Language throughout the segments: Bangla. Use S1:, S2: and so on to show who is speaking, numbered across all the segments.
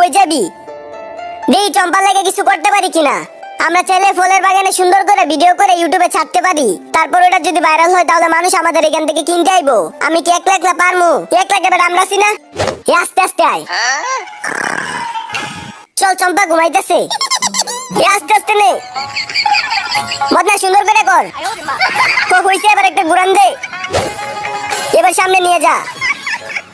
S1: হয়ে যাবি? দেই চম্পা লাগে কিছু করতে পারি কিনা? আমরা চাইলে ফলের বাগানে সুন্দর করে ভিডিও করে ইউটিউবে ছাড়তে পারি। তারপর ওটা যদি ভাইরাল হয়, তাহলে মানুষ আমাদের এখান থেকে কিনতে আইবো। আমি কি একলা একলা পারমু? একলা এবার আমরা আছি না? আস্তে আস্তে আয়। চল, চম্পা ঘুমাইতেছে। আস্তে আস্তে নে। বদনা, সুন্দর করে কর। হইছে, এবার একটা ঘুরান দে। এবার সামনে নিয়ে যা।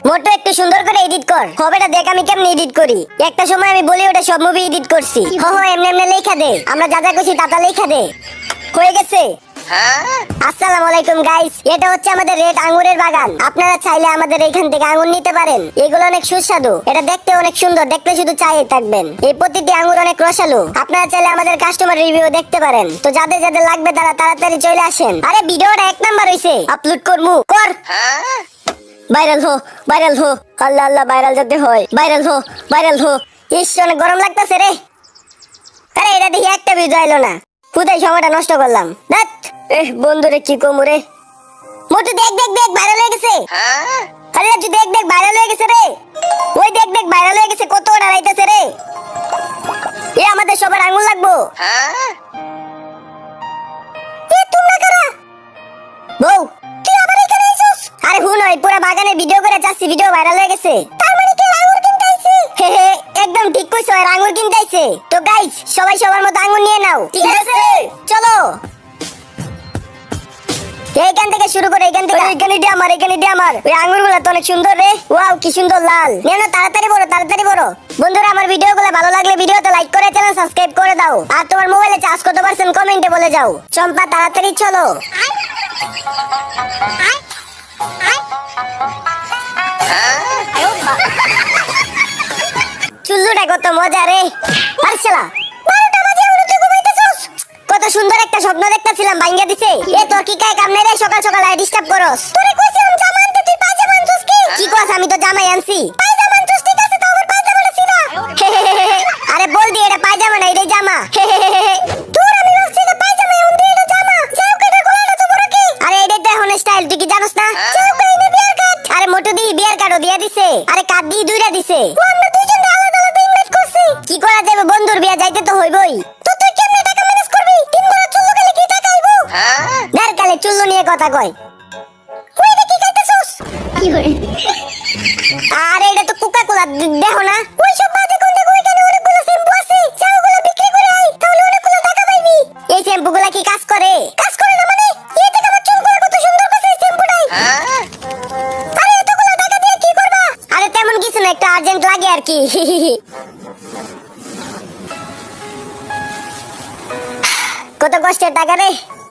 S1: মোটো একটু সুন্দর করে এডিট কর। হবেটা দেখ আমি কেমনে এডিট করি। একটা সময় আমি বলি ওটা সব মুভি এডিট করছি। হ হ এমনি এমনি লেখা দে। আমরা যা যা করছি তাতা লেখা দে। হয়ে গেছে? আসসালামু আলাইকুম গাইস এটা হচ্ছে আমাদের রেড আঙ্গুরের বাগান। আপনারা চাইলে আমাদের এখান থেকে আঙ্গুর নিতে পারেন। এগুলো অনেক সুস্বাদু। এটা দেখতে অনেক সুন্দর। দেখতে শুধু চাই থাকবেন। এই প্রতিটি আঙ্গুর অনেক রসালো। আপনারা চাইলে আমাদের কাস্টমার রিভিউ দেখতে পারেন। তো যাদের যাদের লাগবে তারা তাড়াতাড়ি চলে আসেন। আরে ভিডিওটা এক নাম্বার হইছে। আপলোড করমু। কর। ভাইরাল হো ভাইরাল হো। আল্লাহ আল্লাহ, ভাইরাল যাতে হয়। ভাইরাল হো ভাইরাল হো। ইস, অনেক গরম লাগতেছে রে। আরে, এটা দেখি একটা ভিউ যাইলো না। কোথায় সময়টা নষ্ট করলাম? দেখ এ বন্ধুরে, কি কমু রে? মোটু দেখ দেখ দেখ ভাইরাল হয়ে গেছে। আরে রাজু দেখ দেখ ভাইরাল হয়ে গেছে রে। ওই দেখ দেখ ভাইরাল হয়ে গেছে, কত ওটা রাইতেছে রে। এ, আমাদের সবার আঙুল লাগবো। বউ তুই হুন পুরো বাগানে ভিডিও করে যাচ্ছি ভিডিও ভাইরাল হয়ে গেছে। তার মানে কি আঙ্গুর কিনতে আইছে? হে হে একদম ঠিক কইছো আর আঙ্গুর কিনতে আইছে। তো গাইস সবাই সবার মতো আঙ্গুর নিয়ে নাও। ঠিক আছে? চলো। এইখান থেকে শুরু করে এইখান থেকে। এইখানে দিয়ে আমার এখানে দিয়ে আমার। ওই আঙ্গুরগুলো তো অনেক সুন্দর রে। ওয়াও কি সুন্দর লাল। নিয়ে নাও তাড়াতাড়ি বড় তাড়াতাড়ি বড়। বন্ধুরা আমার ভিডিও ভিডিওগুলো ভালো লাগলে ভিডিওতে লাইক করে চ্যানেল সাবস্ক্রাইব করে দাও। আর তোমার মোবাইলে চার্জ কত পারছেন কমেন্টে বলে যাও। চম্পা তাড়াতাড়ি চলো। চুল্লুটা কত মজা রে। আরে কত সুন্দর একটা স্বপ্ন দেখতেছিলাম, ভাঙ্গা দিছে। এ, তোর কি কাই কাম রে সকাল সকাল আই ডিস্টার্ব করস। তোরে কইছিলাম জামা আনতে, তুই পায়জামা আনছস কি? কি কস, আমি তো জামাই আনছি পায়জামা আনছস ঠিক আছে তো আমার পায়জামাটা ছিনা আরে বল দি এটা পায়জামা না এটাই জামা তোর আমি ভাবছি এটা পায়জামা এমন দি এটা জামা যাও কেটে গলাটা তো বড় কি আরে এটাই তো এখন স্টাইল তুই কি জানোস না যাও কাইনে বিয়ার কাট আরে মোটু দি বিয়ার দিছে? আরে কাট দিয়ে দুইটা দিছে? ও আমরা দুইজন আলাদা আলাদা ইনভাইট করছি। কি করা যাবে বন্ধুর বিয়া যাইতে তো হইবই। তো তুই কেমনে টাকা ম্যানেজ করবি? তিন বড় চুল্লু গেলে কি টাকা আইবো? দের কালে চুল্লু নিয়ে কথা কয়। কই দেখি খাইতেছস কি হই আরে এটা তো কোকা কোলা দেখো আর্জেন্ট লাগে আর কি কত কষ্টের টাকা রে